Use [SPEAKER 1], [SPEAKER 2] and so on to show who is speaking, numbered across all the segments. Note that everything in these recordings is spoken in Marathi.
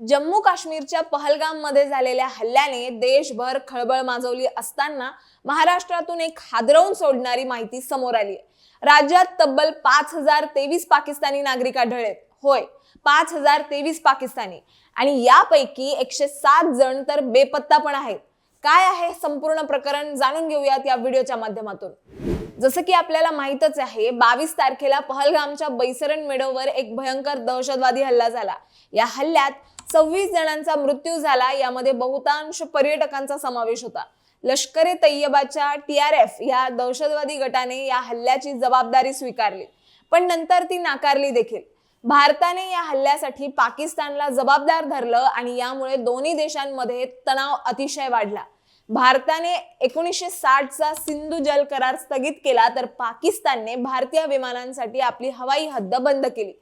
[SPEAKER 1] जम्मू काश्मीरच्या पहलगाममध्ये झालेल्या हल्ल्याने देशभर खळबळ माजवली असताना महाराष्ट्रातून एक हादरवून सोडणारी माहिती समोर आली राज्यात तब्बल पाच हजार तेवीस पाकिस्तानी नागरिक आढळलेत. होय पाच हजार तेवीस पाकिस्तानी. आणि यापैकी एकशे सात जण तर बेपत्ता पण आहेत. काय आहे संपूर्ण प्रकरण जाणून घेऊयात या व्हिडिओच्या माध्यमातून. जसं की आपल्याला माहितच आहे बावीस तारखेला पहलगामच्या बैसरण मेडोवर एक भयंकर दहशतवादी हल्ला झाला. या हल्ल्यात सव्वीस जणांचा मृत्यू झाला यामध्ये बहुतांश पर्यटकांचा समावेश होता. लष्करे ए तय्यबाच्या टी आर एफ या दहशतवादी गटाने या हल्ल्याची जबाबदारी स्वीकारली पण नंतर ती नाकारली देखील. भारताने या हल्ल्यासाठी पाकिस्तानला जबाबदार धरलं आणि यामुळे दोन्ही देशांमध्ये तणाव अतिशय वाढला. भारताने एकोणीसशे साठचा सिंधू जल करार स्थगित केला तर पाकिस्तानने भारतीय विमानांसाठी आपली हवाई हद्द बंद केली.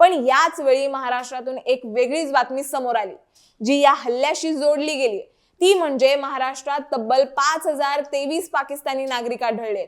[SPEAKER 1] पण याच वेळी महाराष्ट्रातून एक वेगळीच बातमी समोर आली जी या हल्ल्याशी जोडली गेली. ती म्हणजे महाराष्ट्रात तब्बल पाच हजार तेवीस पाकिस्तानी नागरिक आढळले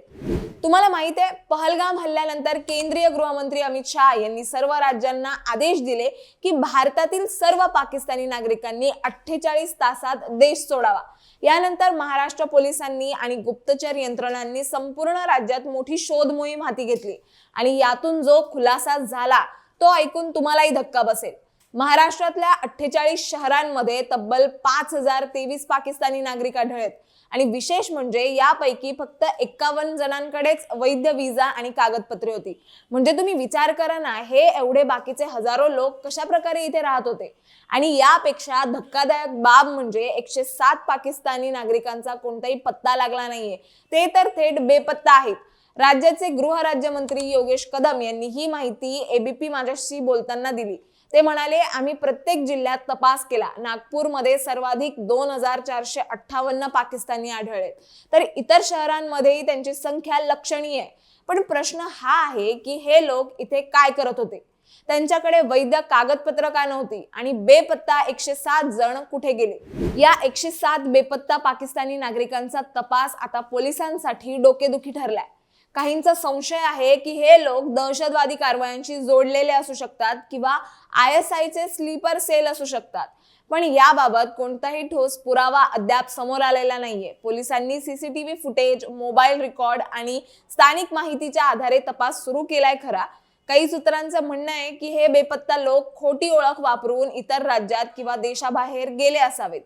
[SPEAKER 1] तुम्हाला माहीत आहे पहलगाम हल्ल्यानंतर केंद्रीय गृहमंत्री अमित शहा यांनी सर्व राज्यांना आदेश दिले की भारतातील सर्व पाकिस्तानी नागरिकांनी अठ्ठेचाळीस तासात देश सोडावा. यानंतर महाराष्ट्र पोलिसांनी आणि गुप्तचर यंत्रणांनी संपूर्ण राज्यात मोठी शोध मोहीम हाती घेतली. आणि यातून जो खुलासा झाला तो ऐकून तुम्हालाही धक्का बसेल. महाराष्ट्रातल्या अठ्ठेचाळीस शहरांमध्ये तब्बल पाच हजार तेवीस पाकिस्तानी नागरिक आढळलेत आणि विशेष म्हणजे यापैकी फक्त एक्कावन्न जणांकडेच वैध विजा आणि कागदपत्रे होती. म्हणजे तुम्ही विचार करा ना हे एवढे बाकीचे हजारो लोक कशा प्रकारे इथे राहत होते? आणि यापेक्षा धक्कादायक बाब म्हणजे एकशे सात पाकिस्तानी नागरिकांचा कोणताही पत्ता लागला नाहीये. ते तर थेट बेपत्ता आहेत. राज्याचे गृह राज्यमंत्री योगेश कदम यांनी ही माहिती एबीपी माझ्याशी बोलताना दिली. ते म्हणाले आम्ही प्रत्येक जिल्ह्यात तपास केला. नागपूरमध्ये सर्वाधिक दोन हजार चारशे अठ्ठावन्न पाकिस्तानी आढळले. तर इतर शहरांमध्येही त्यांची संख्या लक्षणीय आहे. पण प्रश्न हा आहे की हे लोक इथे काय करत होते? त्यांच्याकडे वैध कागदपत्र का नव्हती? आणि बेपत्ता एकशे सात जण कुठे गेले? या एकशे सात बेपत्ता पाकिस्तानी नागरिकांचा तपास आता पोलिसांसाठी डोकेदुखी ठरलाय. काहींचा संशय आहे की हे लोक दहशतवादी कारवायांशी जोडलेले असू शकतात किंवा आय एस आयचे स्लीपर सेल असू शकतात. पण याबाबत कोणताही ठोस पुरावा अद्याप समोर आलेला नाहीये. पोलिसांनी सीसीटीव्ही फुटेज मोबाईल रेकॉर्ड आणि स्थानिक माहितीच्या आधारे तपास सुरू केलाय खरा. काही सूत्रांचं म्हणणं आहे की हे बेपत्ता लोक खोटी ओळख वापरून इतर राज्यात किंवा देशाबाहेर गेले असावेत.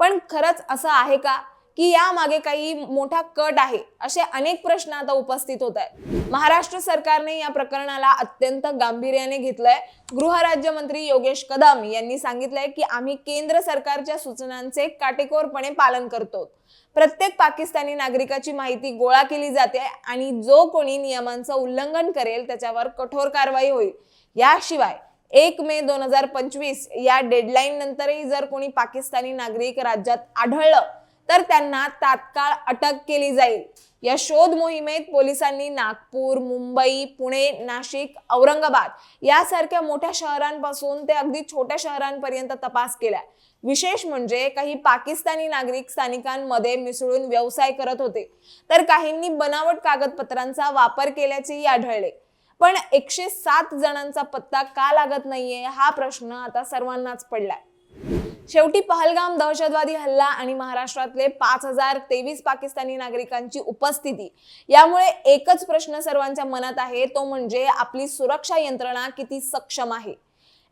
[SPEAKER 1] पण खरंच असं आहे का? की यामागे काही मोठा कट आहे असे अनेक प्रश्न आता उपस्थित होत आहेत. महाराष्ट्र सरकारने या प्रकरणाला अत्यंत गांभीर्याने घेतलंय. गृहराज्यमंत्री योगेश कदम यांनी सांगितलंय की आम्ही केंद्र सरकारच्या सूचनांचे काटेकोरपणे पालन करतो. प्रत्येक पाकिस्तानी नागरिकाची माहिती गोळा केली जाते आणि जो कोणी नियमांचं उल्लंघन करेल त्याच्यावर कठोर कारवाई होईल. याशिवाय एक मे दोन हजार पंचवीस या डेडलाईन नंतरही जर कोणी पाकिस्तानी नागरिक राज्यात आढळलं तर त्यांना तात्काळ अटक केली जाईल. या शोध मोहिमेत पोलिसांनी नागपूर मुंबई पुणे नाशिक औरंगाबाद यासारख्या मोठ्या शहरांपासून ते अगदी छोट्या शहरांपर्यंत तपास केला विशेष म्हणजे काही पाकिस्तानी नागरिक स्थानिकांमध्ये मिसळून व्यवसाय करत होते. तर काहींनी बनावट कागदपत्रांचा वापर केल्याचेही आढळले. पण एकशे सात जणांचा पत्ता का लागत नाहीये हा प्रश्न आता सर्वांनाच पडलाय. शेवटी पहलगाम दहशतवादी हल्ला आणि महाराष्ट्रातले पाच हजार तेवीस पाकिस्तानी नागरिकांची उपस्थिती. यामुळे एकच प्रश्न सर्वांच्या मनात आहे तो म्हणजे आपली सुरक्षा यंत्रणा किती सक्षम आहे?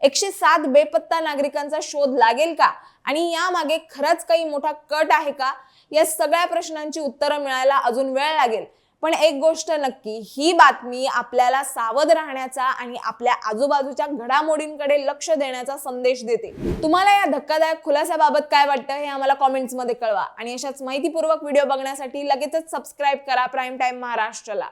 [SPEAKER 1] एकशे सात बेपत्ता नागरिकांचा शोध लागेल का? आणि यामागे खरंच काही मोठा कट आहे का? या सगळ्या प्रश्नांची उत्तरं मिळायला अजून वेळ लागेल. पण एक गोष्ट नक्की ही बातमी आपल्याला सावध राहण्याचा आणि आपल्या आजूबाजूच्या घडामोडींकडे लक्ष देण्याचा संदेश देते. तुम्हाला या धक्कादायक खुलासाबाबत काय वाटतं हे आम्हाला कॉमेंट्समध्ये कळवा. आणि अशाच माहितीपूर्वक व्हिडिओ बघण्यासाठी लगेचच सबस्क्राईब करा. Prime time महाराष्ट्रला.